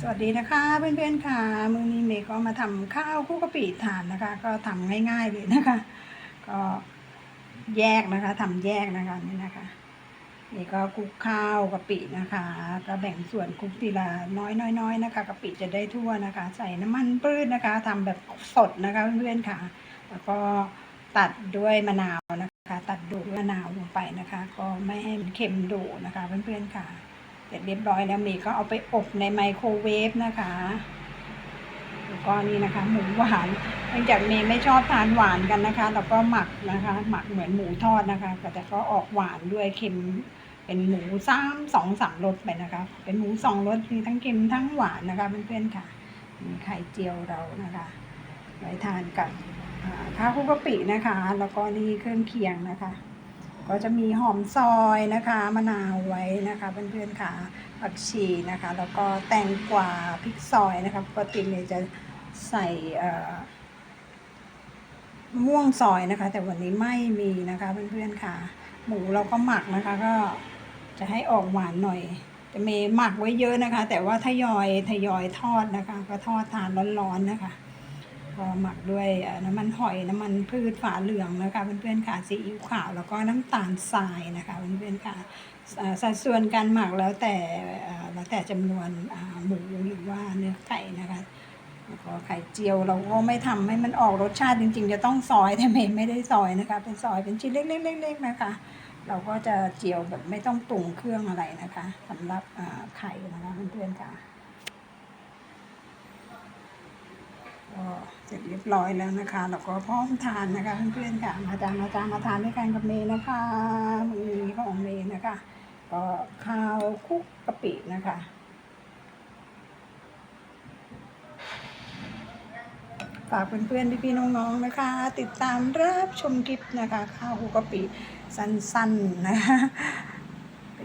สวัสดีนะคะเพื่อนๆค่ะมื้อนี้เมย์ก็มาทำข้าวคลุกกะปิทานนะคะ ก็ทำง่าย ๆเลยนะคะ ก็แยกนะคะทำแยกนะคะนี่นะคะนี่ก็คลุกข้าวกะปินะคะ ก็แบ่งส่วนคลุกทีละน้อยๆๆนะคะกะปิจะได้ทั่วนะคะ ใส่น้ำมันพืชนะคะทำแบบสดนะคะเพื่อนๆค่ะ แล้วก็ตัดด้วยมะนาวนะคะ ตัดดูดมะนาวลงไปนะคะ ก็ไม่ให้มันเค็มดดนะคะเพื่อนๆค่ะ เสร็จเรียบร้อยแล้วเมย์ก็เอาไปอบในไมโครเวฟนะคะแล้วก็นี่นะคะ หมูหวานเนื่องจากเมย์ไม่ชอบทานหวานกันนะคะ แล้วก็หมักนะคะ หมักเหมือนหมูทอดนะคะ แต่ก็ออกหวานด้วยเค็มเป็นหมูสามสองสามรสไปนะคะ เป็นหมูสองรสมีทั้งเค็มทั้งหวานนะคะเพื่อนๆค่ะมีไข่เจียวเรานะคะไว้ทานกับข้าวคุกกะปินะคะ แล้วก็นี่เครื่องเคียงนะคะ ก็จะมีหอมซอยนะคะมะนาวไว้นะคะเพื่อนๆค่ะผักชีนะคะ แล้วก็แตงกวาพริกซอยนะคะปกติเนี่ยจะใส่เอ่อมะม่วงซอยนะคะ แต่วันนี้ไม่มีนะคะเพื่อนๆค่ะ หมูเราก็หมักนะคะ ก็จะให้ออกหวานหน่อยจะมีหมักไว้เยอะนะคะ แต่ว่าทยอยทยอยทอดนะคะ ก็ทอดทานร้อนๆนะคะ ก็หมักด้วยน้ำมันหอยน้ำมันพืชฝาเหลืองนะคะเพื่อนๆค่ะซีอิ๊วขาวแล้วก็น้ำตาลทรายนะคะเพื่อนๆค่ะสัดส่วนการหมักแล้วแต่แล้วแต่จำนวนหมูหรือว่าเนื้อไก่นะคะแล้วก็ไข่เจียวเราก็ไม่ทำให้มันออกรสชาติจริง ๆ จะต้องซอยแต่เมย์ไม่ได้ซอยนะคะ เป็นซอยเป็นชิ้นเล็กๆๆๆนะคะ เราก็จะเจียวแบบไม่ต้องปรุงเครื่องอะไรนะคะสำหรับไข่นะคะเพื่อนๆค่ะ ก็ เสร็จเรียบร้อยแล้วนะคะแล้วก็พร้อมทานนะคะเพื่อนๆค่ะ มาจานมาจานมาทานด้วยกันกับเมย์นะคะมือนี้ของเมย์นะคะ ก็ข้าวคุกกะปินะคะฝากเพื่อนๆพี่ๆน้องๆนะคะ ติดตามรับชมคลิปนะคะ ข้าวคุกกะปิสั้นๆนะคะ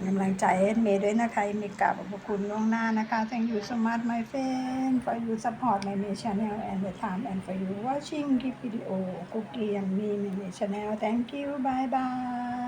เป็นกำลังใจให้เมย์ด้วยนะคะเมย์กราบขอบคุณล่วงหน้านะคะ Thank you so much my friend for you support my May channel and the time and for you watching this video cookie and me my May channel Thank you bye bye